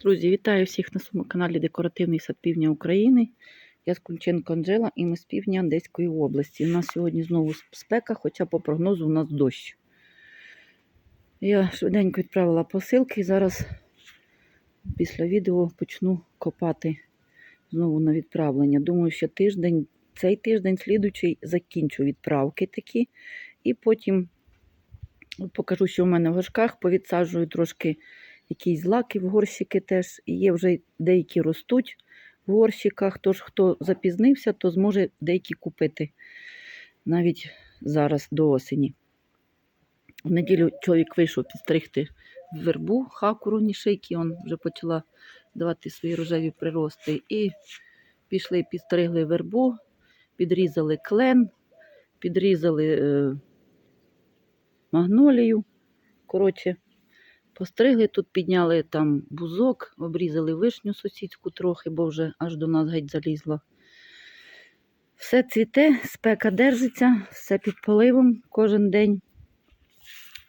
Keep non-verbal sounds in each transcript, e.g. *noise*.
Друзі, вітаю всіх на своєму каналі Декоративний сад Півдня України. Я з Кунченко Анжела і ми з півдня Одеської області. У нас сьогодні знову спека, хоча по прогнозу у нас дощ. Я швиденько відправила посилки і зараз після відео почну копати знову на відправлення. Думаю, що тиждень, цей тиждень, слідуючий, закінчу відправки такі. І потім покажу, що в мене в горшках, повідсаджую трошки якісь злаки в горщики теж. Є вже деякі ростуть в горщиках. Тож, хто запізнився, то зможе деякі купити навіть зараз до осені. В неділю чоловік вийшов підстригти вербу хакуру нішейки, он вже почала давати свої рожеві прирости. І пішли, підстригли вербу, підрізали клен, підрізали е, магнолію. Коротше, Постригли тут, підняли там бузок, обрізали вишню сусідську трохи, бо вже аж до нас геть залізла. Все цвіте, спека держиться, все під поливом кожен день.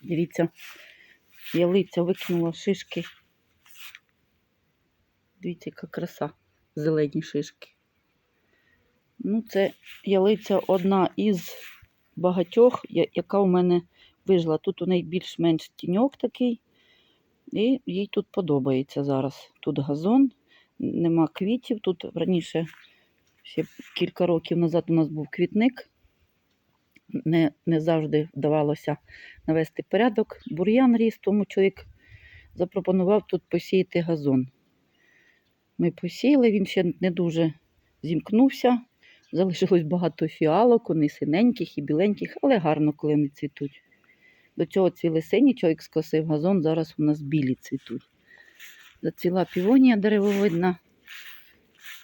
Дивіться, ялиця викинула шишки. Дивіться, яка краса, зелені шишки. Ну, це ялиця одна із багатьох, яка у мене вижила. Тут у неї більш-менш тіньок такий. І їй тут подобається зараз. Тут газон, нема квітів. Тут раніше, ще кілька років назад, у нас був квітник. Не не завжди вдавалося навести порядок. Бур'ян ріс, тому чоловік запропонував тут посіяти газон. Ми посіяли, він ще не дуже зімкнувся. Залишилось багато фіалок, вони синеньких і біленьких, але гарно, коли вони цвітуть. До цього цвіли сині, чоловік скосив газон, зараз у нас білі цвітуть. Зацвіла півонія деревовидна.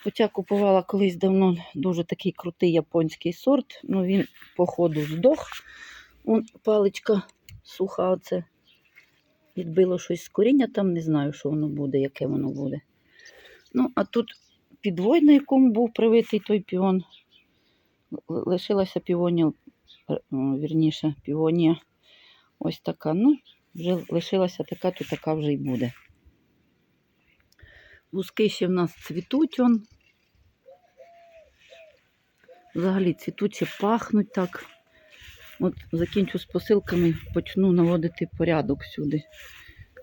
Хоча купувала колись давно дуже такий крутий японський сорт, ну він, походу, здох. Вон паличка суха, оце відбило щось з коріння, там не знаю, що воно буде, яке воно буде. Ну, а тут підвой, на якому був привитий той піон. Лишилася півонія, вірніше, півонія. Ось така. Ну, вже лишилася така, то така вже й буде. Вузки ще в нас цвітуть он. Взагалі цвітуть ще пахнуть так. От закінчу з посилками, почну наводити порядок сюди.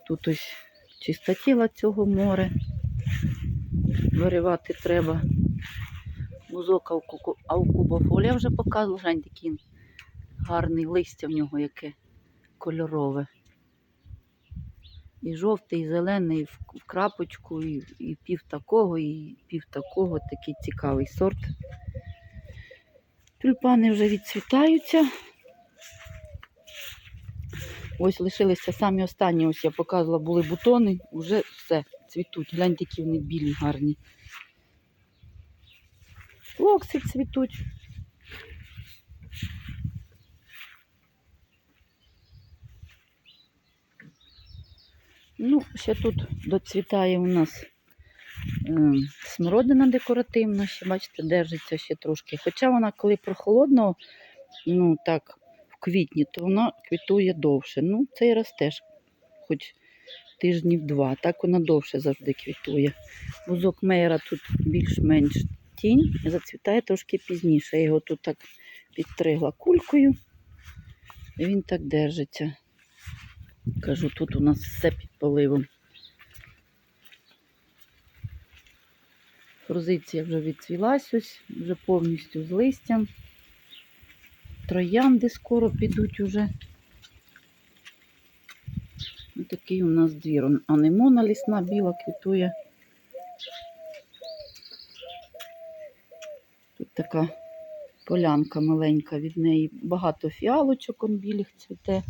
Тут ось чистотіла цього море. Виривати треба. Вузок аукубофолія вже показував, Жень, такий гарний листя в нього яке кольорове. І жовтий, і зелений в крапочку, і, і пів такого, і пів такого. Такий цікавий сорт. Тюльпани вже відцвітаються. Ось лишилися самі останні, ось я показувала, були бутони, вже все, цвітуть. Гляньте, які вони білі, гарні. Флокси цвітуть. Ну, ще тут доцвітає у нас е, смородина декоративна, ще, бачите, держиться ще трошки. Хоча вона, коли прохолодно, ну так, в квітні, то вона квітує довше. Ну, цей раз теж, хоч тижнів два. Так вона довше завжди квітує. Бузок мейера тут більш-менш тінь, зацвітає трошки пізніше. Я його тут так підстригла кулькою, і він так держиться. Кажу, тут у нас все під поливом. Фрузиція вже відцвілась ось, вже повністю з листям. Троянди скоро підуть уже. Ось такий у нас двір. Анемона лісна біла квітує. Тут така полянка маленька від неї. Багато фіалочок білих цвіте.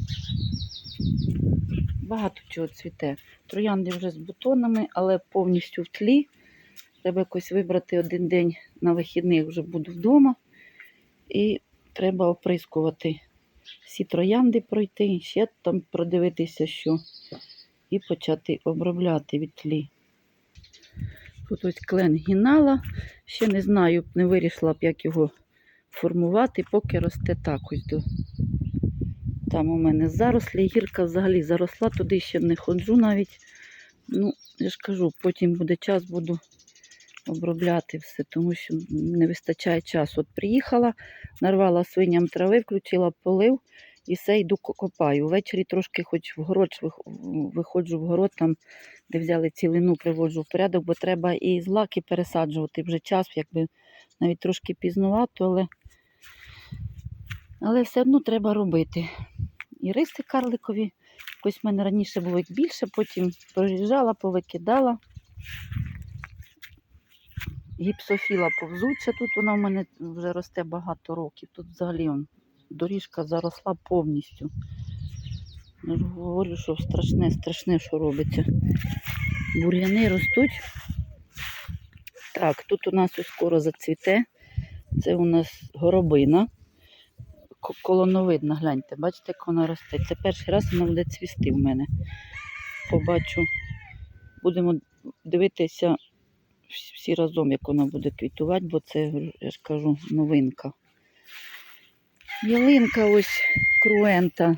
Багато чого цвіте. Троянди вже з бутонами, але повністю в тлі. Треба якось вибрати один день на вихідних, вже буду вдома. І треба оприскувати всі троянди пройти, ще там продивитися, що, і почати обробляти від тлі. Тут ось клен гінала. Ще не знаю, не вирішила б, як його формувати, поки росте так ось до. Там у мене зарослі, гірка взагалі заросла, туди ще не ходжу навіть. Ну, я ж кажу, потім буде час, буду обробляти все, тому що не вистачає часу. От приїхала, нарвала свиням трави, включила полив і все йду копаю. Ввечері трошки хоч в город виходжу в город, там, де взяли цілину, приводжу в порядок, бо треба і злаки пересаджувати. Вже час, якби навіть трошки пізнувато, але, але все одно треба робити. І риси карликові. Якось в мене раніше було їх більше, потім проріжала, повикидала. Гіпсофіла повзуча. Тут вона в мене вже росте багато років. Тут взагалі он, доріжка заросла повністю. Я говорю, що страшне, страшне, що робиться. Бур'яни ростуть. Так, тут у нас скоро зацвіте. Це у нас горобина. Колоновидна, гляньте, бачите, як вона росте. Це перший раз вона буде цвісти в мене. Побачу. Будемо дивитися всі разом, як вона буде квітувати, бо це, я ж кажу, новинка. Ялинка ось круента.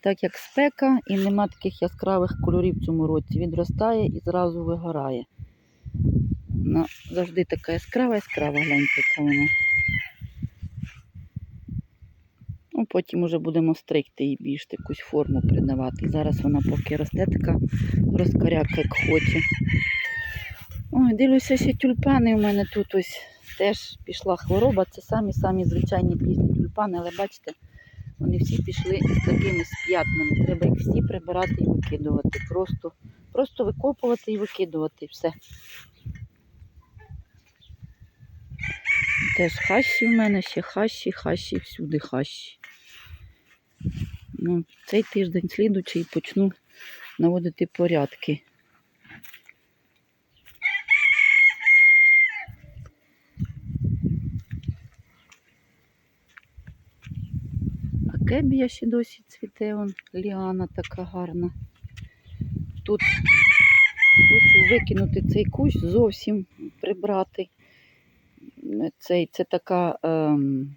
Так як спека і нема таких яскравих кольорів в цьому році. Відростає і зразу вигорає. Вона завжди така яскрава, яскрава, гляньте, яка вона. Ну, потім уже будемо стригти і більш якусь форму придавати. Зараз вона поки росте така розкаряка, як хоче. Ой, дивлюся, ще тюльпани у мене тут ось теж пішла хвороба. Це самі-самі звичайні пізні тюльпани, але бачите, вони всі пішли з такими п'ятнами. Треба їх всі прибирати і викидувати. Просто, просто викопувати і викидувати все. Теж хащі в мене, ще хащі, хащі, всюди хащі. Ну, цей тиждень слідучий почну наводити порядки. А кебія ще досі цвіте, он, ліана така гарна. Тут хочу викинути цей кущ, зовсім прибрати. Цей, це така. Ем...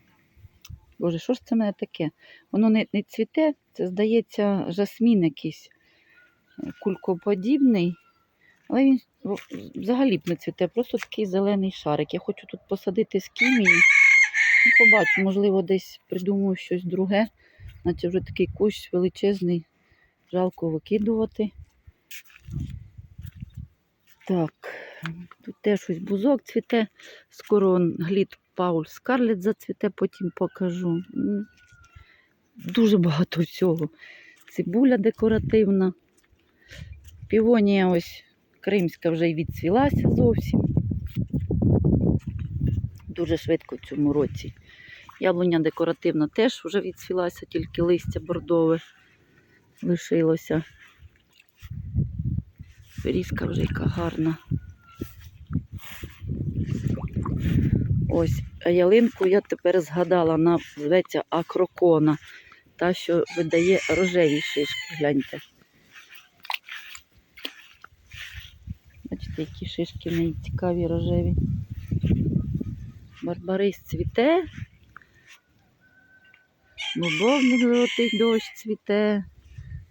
Боже, що ж це мене таке? Воно не, не цвіте, це здається жасмін якийсь е, кулькоподібний. Але він взагалі б не цвіте, просто такий зелений шарик. Я хочу тут посадити скімію. Ну, побачу, можливо, десь придумаю щось друге. Наче вже такий кущ величезний, жалко викидувати. Так, тут теж ось бузок цвіте. Скоро глід Пауль Скарлет зацвіте, потім покажу. Дуже багато всього. Цибуля декоративна. Півонія ось кримська вже й відцвілася зовсім. Дуже швидко в цьому році. Яблуня декоративна теж вже відцвілася, тільки листя бордове лишилося. Берізка вже яка гарна. Ось, а ялинку я тепер згадала, вона зветься акрокона. Та, що видає рожеві шишки, гляньте. Бачите, які шишки в неї цікаві рожеві. Барбарис цвіте. Бобовник золотий дощ цвіте.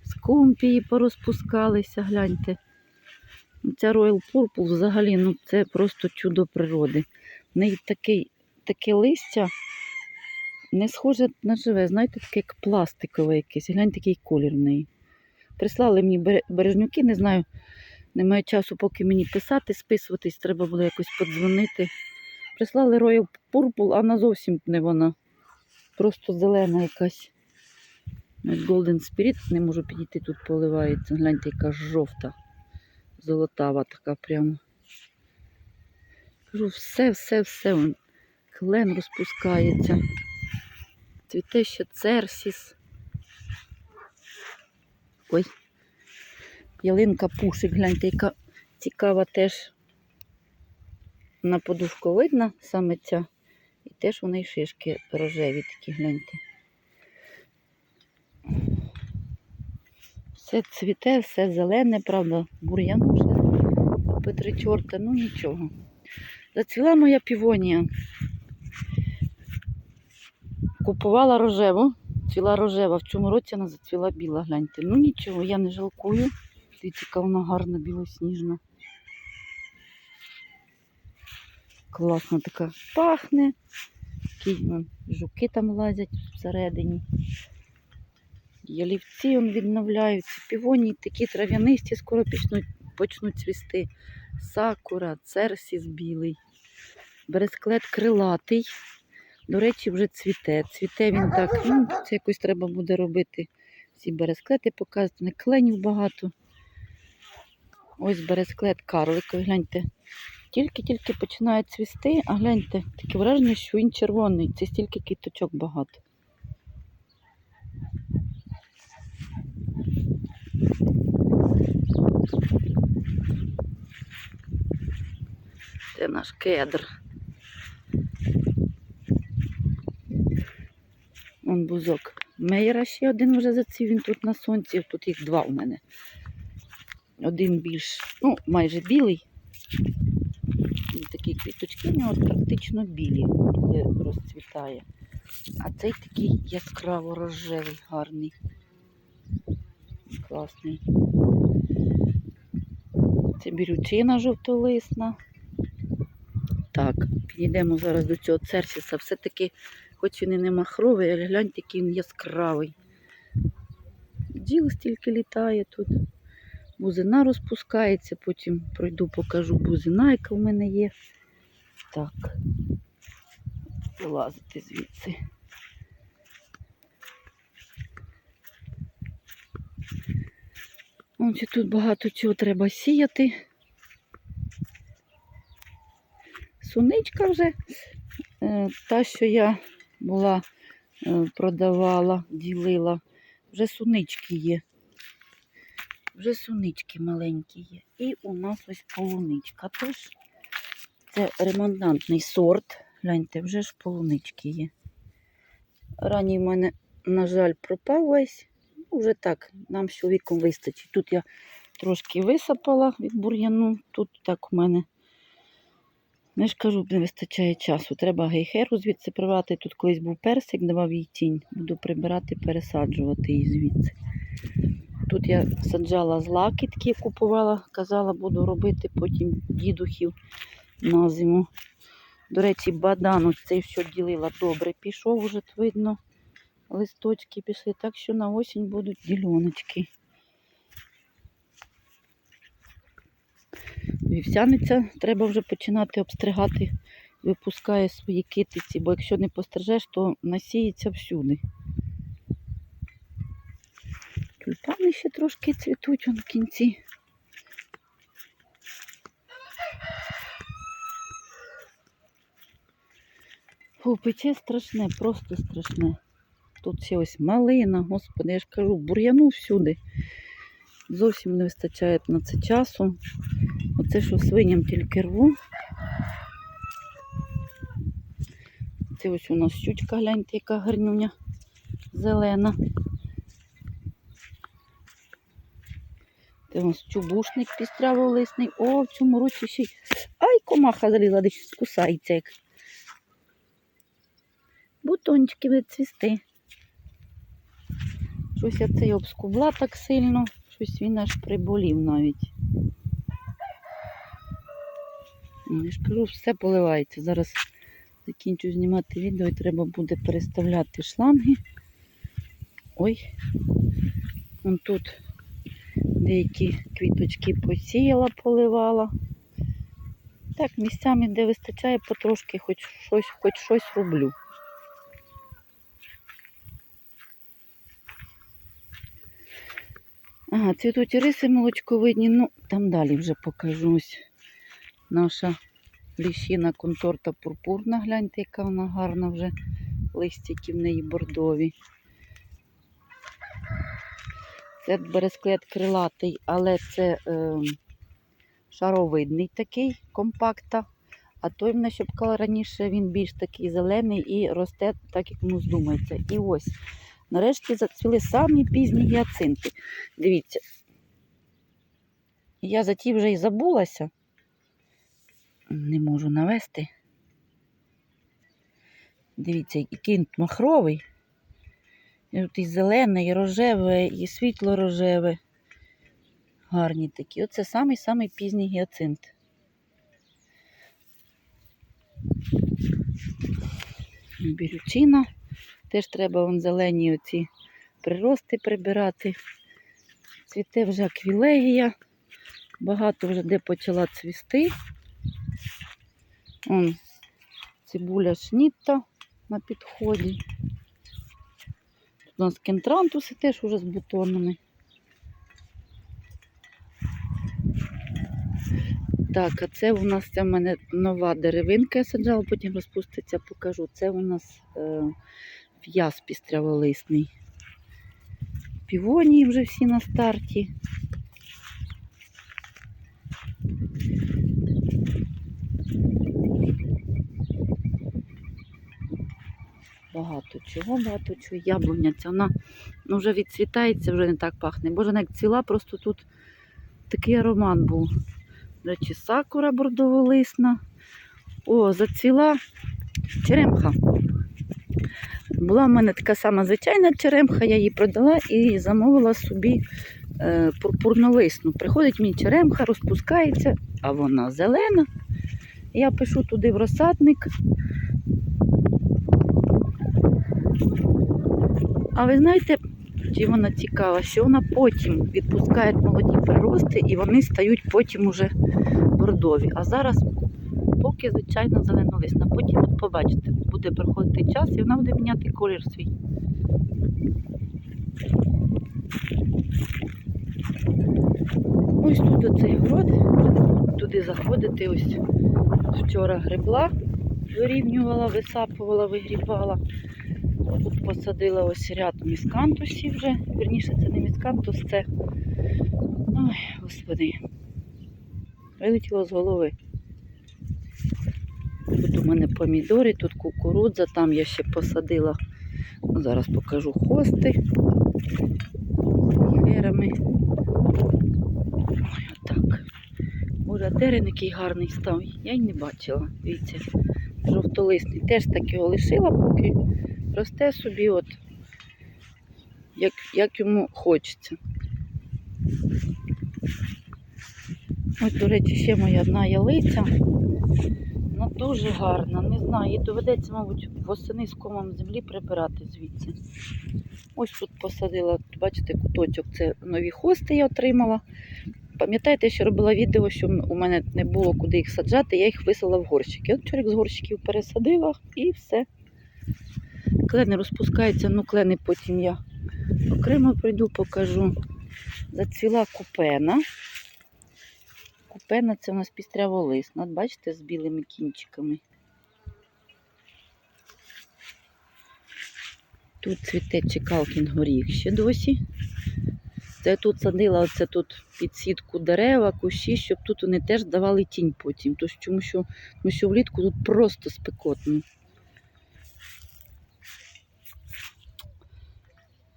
Скумпії порозпускалися, гляньте. Ця Royal Purple взагалі ну, це просто чудо природи. Неї такий, таке листя не схоже на живе, знаєте, таке як пластикове якесь. Гляньте, який колір в неї. Прислали мені бережнюки, не знаю, немає часу, поки мені писати, списуватись, треба було якось подзвонити. Прислали Royal Purple, а вона зовсім не вона. Просто зелена якась. Golden Spirit не можу підійти, тут поливається. Гляньте, яка жовта, золотава така прямо. Кажу, все, все, все. он, Клен розпускається. Цвіте ще церсіс. Ой. Ялинка пушик, гляньте, яка цікава теж. На подушку видно саме ця. І теж у неї шишки рожеві такі, гляньте. Все цвіте, все зелене, правда, бур'ян вже по три чорта, ну нічого. Зацвіла моя півонія. Купувала рожеву, цвіла рожева. В цьому році вона зацвіла біла, гляньте. Ну нічого, я не жалкую. Дивіться, яка вона гарна, білосніжна. Класно така пахне. Такі жуки там лазять всередині. Ялівці відновляються. Півоні такі трав'янисті скоро почнуть, почнуть цвісти. Сакура, церсіс білий. Бересклет крилатий. До речі, вже цвіте. Цвіте він так. Ну, це якось треба буде робити. Всі бересклети показувати. Не кленів багато. Ось бересклет карликовий, гляньте. Тільки-тільки починає цвісти, а гляньте, таке враження, що він червоний. Це стільки квіточок багато. Це наш кедр. Вон бузок. Мейера ще один вже зацвів, він тут на сонці, тут їх два у мене. Один більш, ну, майже білий. Він Такі квіточки у нього практично білі, коли розцвітає. А цей такий яскраво рожевий, гарний. Класний. Це бірючина жовтолисна. Так, підійдемо зараз до цього церсіса. Все-таки, хоч він і не махровий, але гляньте, який він яскравий. Діло стільки літає тут. Бузина розпускається, потім пройду, покажу бузина, яка в мене є. Так, вилазити звідси. Ось тут багато чого треба сіяти. Суничка вже, е, та, що я була, е, продавала, ділила, вже сунички є. Вже сунички маленькі є. І у нас ось полуничка теж. Це ремонтантний сорт. Гляньте, вже ж полунички є. Ранній в мене, на жаль, пропав весь. Ну, Вже так, нам з чоловіком вистачить. Тут я трошки висапала від бур'яну. Тут так у мене. Я ж кажу, не вистачає часу. Треба гейхеру звідси прибрати. Тут колись був персик, давав їй тінь. Буду прибирати, пересаджувати її звідси. Тут я саджала злаки, такі купувала, казала, буду робити потім дідухів на зиму. До речі, бадан ось цей що ділила добре пішов, вже видно. Листочки пішли, так що на осінь будуть діляночки. Вівсяниця треба вже починати обстригати, випускає свої китиці, бо якщо не пострижеш, то насіється всюди. Тюльпани ще трошки цвітуть вон в кінці. Фу, пече страшне, просто страшне. Тут ще ось малина, господи, я ж кажу, бур'яну всюди. Зовсім не вистачає на це часу. Оце що свиням тільки рву. Це ось у нас щучка, гляньте, яка гарнюня зелена. Це у нас чубушник пістряволисний. О, в цьому році ще й. Ай, комаха залізла, десь кусається як. Бутончики будуть цвісти. Щось я цей обскубла так сильно, щось він аж приболів навіть. Ну, Я кажу, все поливається. Зараз закінчу знімати відео і треба буде переставляти шланги. Ой, вон тут деякі квіточки посіяла, поливала. Так, місцями, де вистачає, потрошки хоч щось, хоч щось роблю. Ага, цвітуть риси молочковидні, ну там далі вже покажу. Наша ліщина конторта пурпурна. Гляньте, яка вона гарна вже. Листики в неї бордові. Це бересклет крилатий, але це е, шаровидний такий компакта. А той мене ще б раніше він більш такий зелений і росте так, як йому здумається. І ось, нарешті зацвіли самі пізні гіацинти. Дивіться. Я за ті вже й забулася. Не можу навести. Дивіться, який махровий. І тут і зелене, і рожеве, і світло-рожеве. Гарні такі. Оце самий-самий пізній гіацинт. Бірючина. Теж треба вон зелені оці прирости прибирати. Цвіте вже аквілегія. Багато вже де почала цвісти. Он цибуля шнітта на підході. Тут у нас кентрантуси теж уже з бутонами. Так, а це у нас це в мене нова деревинка, я саджала, потім розпуститься, покажу. Це у нас е, в'яз пістряволисний. Півонії вже всі на старті. Багато чого, багато чого. Яблуня ця, вона ну, вже відцвітається, вже не так пахне. Боже, вона як ціла, просто тут такий аромат був. До речі, сакура бордоволисна. О, зацвіла черемха. Була в мене така сама звичайна черемха, я її продала і замовила собі е, пурпурнолисну. Приходить мені черемха, розпускається, а вона зелена. Я пишу туди в розсадник. А ви знаєте, чи вона цікава, що вона потім відпускає молоді прирости і вони стають потім уже бордові. А зараз поки звичайно зеленолисна. Потім от побачите, буде проходити час і вона буде міняти колір свій. Ось тут оцей город, туди заходити. Ось вчора грибла, вирівнювала, висапувала, вигрібала. Тут посадила ось ряд міскантусів вже. Вірніше, це не міскантус, це. Ой, господи. Вилетіло з голови. Тут у мене помідори, тут кукурудза, там я ще посадила. Ну, зараз покажу хости херами. Ой, отак. Боже, терен який гарний став. Я й не бачила. Дивіться, жовтолисний. Теж так його лишила, поки росте собі, от як, як йому хочеться. Ось, до речі, ще моя одна ялиця. Вона дуже гарна. Не знаю, їй доведеться, мабуть, восени з комом землі прибирати звідси. Ось тут посадила, бачите, куточок. Це нові хости я отримала. Пам'ятаєте, що робила відео, що у мене не було куди їх саджати, я їх висила в горщики. От чоловік з горщиків пересадила і все. Клени розпускаються, ну клени потім я окремо прийду, покажу. Зацвіла купена. Купена це у нас пістряволисна. Бачите, з білими кінчиками. Тут цвіте чекалкін горіх ще досі. Це я тут садила оце тут під сітку дерева, кущі, щоб тут вони теж давали тінь потім. Тому, що, тому що влітку тут просто спекотно.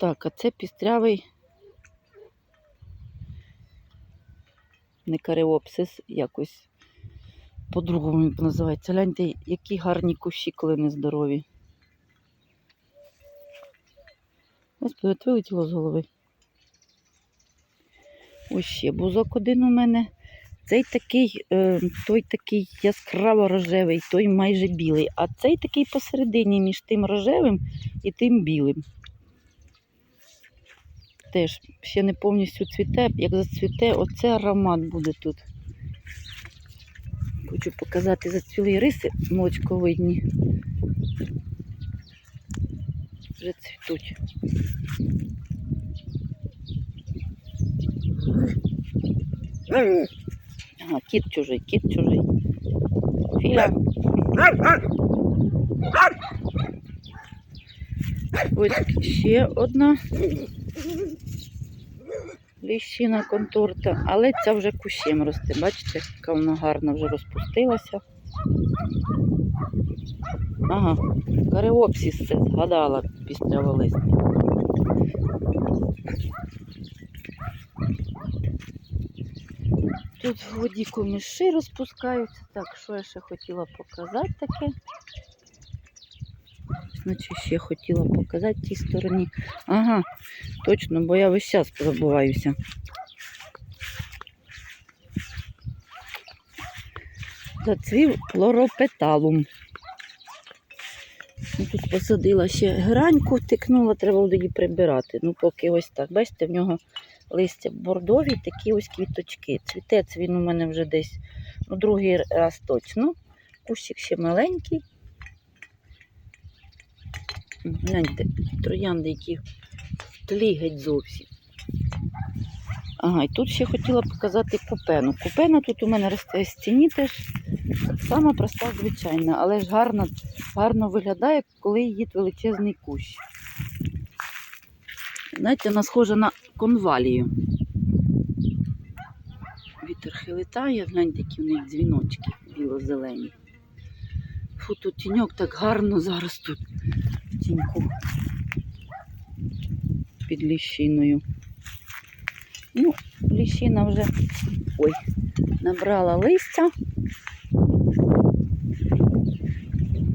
Так, а це пістрявий не кареопсис, якось по-другому він називається. Гляньте, які гарні кущі, коли не здорові. Господи, от вилетіло з голови. Ось ще бузок один у мене. Цей такий, е, той такий яскраво рожевий, той майже білий, а цей такий посередині між тим рожевим і тим білим. Теж ще не повністю цвіте, як зацвіте, оце аромат буде тут. Хочу показати зацвілі риси молочковидні. Вже цвітуть. Ага, кіт чужий, кіт чужий. Філя. Ось ще одна ліщина конторта, але ця вже кущем росте. Бачите, яка вона гарно вже розпустилася. Ага, кареопсіс це згадала після волисні. Тут в воді коміші розпускаються. Так, що я ще хотіла показати таке? Значить, ще хотіла показати тій стороні. Ага, точно, бо я весь час забуваюся. Зацвів хлоропеталум. Ну, тут посадила ще граньку, тикнула, треба буде її прибирати. Ну, поки ось так. Бачите, в нього листя бордові, такі ось квіточки. Цвітець він у мене вже десь ну, другий раз точно. Кущик ще маленький. Гляньте, троянди, які тлі геть зовсім. Ага, і тут ще хотіла показати купену. Купена тут у мене росте в стіні теж. Само проста, звичайна, але ж гарно, гарно виглядає, коли її величезний кущ. Знаєте, вона схожа на конвалію. Вітер хилитає, гляньте, які в неї дзвіночки біло-зелені. Фу, тут тіньок так гарно зараз тут тіньку під ліщиною. Ну, ліщина вже ой, набрала листя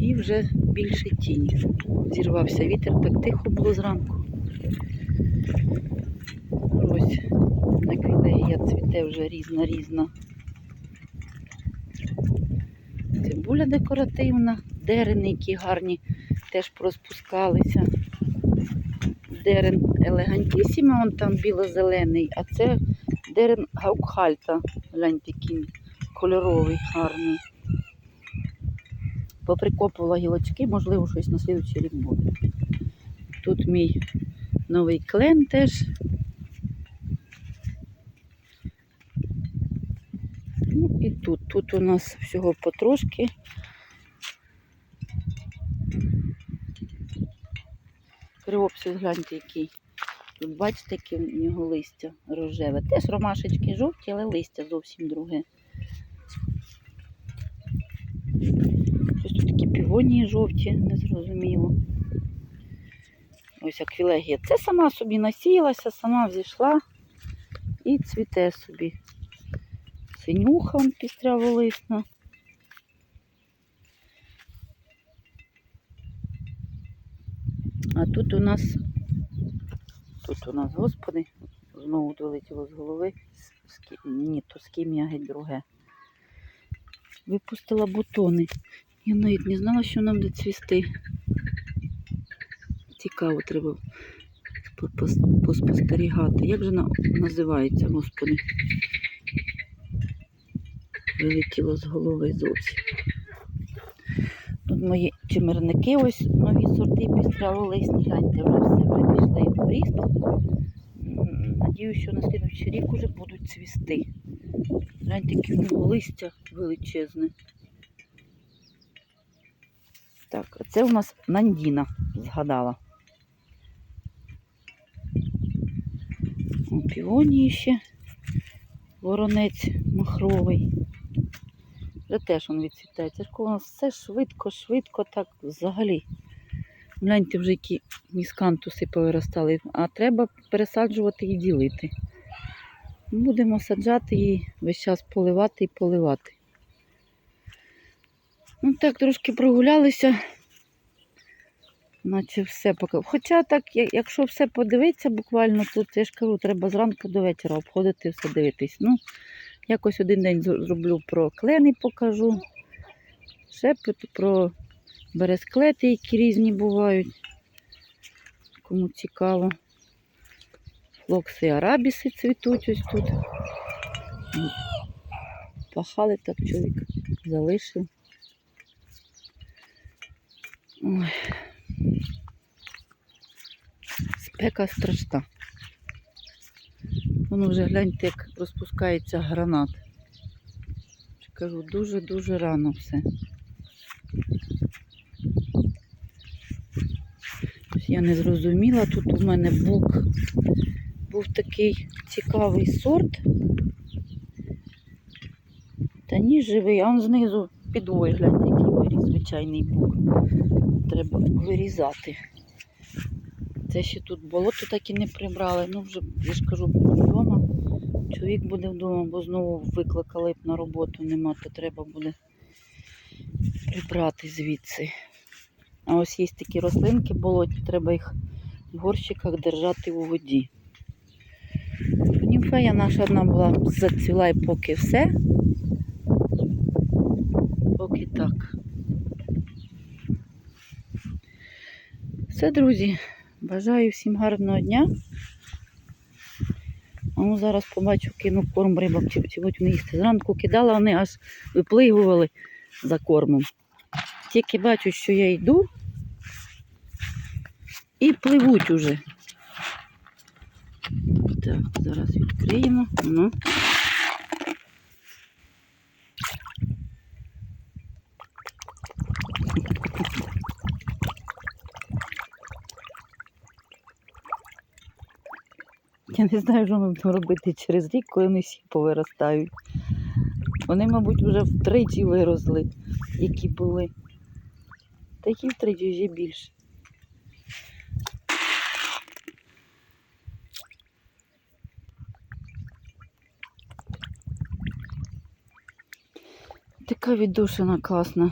і вже більше тінь. Зірвався вітер, так тихо було зранку. Ось наквілея цвіте вже різна різна. Цибуля декоративна, дерени, які гарні, теж розпускалися. Дерен елегантісіма, он там біло-зелений, а це дерен гаукхальта. Гляньте, який кольоровий, гарний. Поприкопувала гілочки, можливо, щось на слідчий рік буде. Тут мій новий клен теж. Ну і тут. Тут у нас всього потрошки. Кривопсис, гляньте, який. Тут бачите, яке в нього листя рожеве. Теж ромашечки жовті, але листя зовсім друге. Щось тут такі півонії жовті, незрозуміло. Ось аквілегія. Це сама собі насіялася, сама взійшла і цвіте собі. Синюха пістряволисна. А тут у нас, тут у нас, господи, знову долетіло з голови. З- з Ні, то скім'я геть друге. Випустила бутони. Я навіть не знала, що нам де цвісти. Цікаво, треба поспостерігати. Як же вона називається, господи? Вилетіло з голови зовсім. Мої чимерники, ось нові сорти пістряволисні. Гляньте, вже все вже пішли в ріст. Надіюсь, що на слідуючий рік уже будуть цвісти. Гляньте, яке в нього листя величезне. Так, це у нас Нандіна, згадала. О, півонії ще. Воронець махровий. Вже теж він відцвітає. Це нас все швидко, швидко, так взагалі. Гляньте вже які міскантуси повиростали. А треба пересаджувати і ділити. Будемо саджати і весь час поливати і поливати. Ну так, трошки прогулялися. Наче все поки. Хоча так, якщо все подивитися буквально, то я ж кажу, треба зранку до вечора обходити все дивитись. Ну, якось один день зроблю про клени, покажу. Ще про- бересклети, які різні бувають. Кому цікаво. Флокси арабіси цвітуть ось тут. Пахали так чоловік залишив. Ой. Спека страшна. Воно вже гляньте, як розпускається гранат. Кажу, дуже-дуже рано все. Я не зрозуміла, тут у мене бук був такий цікавий сорт. Та ні, живий, а он знизу підвой, гляньте, який виріс звичайний бук. Треба вирізати. Це ще тут болото так і не прибрали. Ну, вже я ж кажу, буду вдома. Чоловік буде вдома, бо знову викликали б на роботу нема, то треба буде прибрати звідси. А ось є такі рослинки болотні, треба їх в горщиках держати у воді. Німфея наша одна була зацвіла і поки все. Поки так. Все, друзі бажаю всім гарного дня. А ну зараз побачу, кину корм рибам, чи, будуть їсти. Зранку кидала, вони аж виплигували за кормом. Тільки бачу, що я йду і пливуть уже. Так, зараз відкриємо. Ну. *laughs* Не знаю, що ми будемо робити через рік, коли вони всі повиростають. Вони, мабуть, вже втричі виросли, які були. Такі втричі ще більше. Така віддушина класна.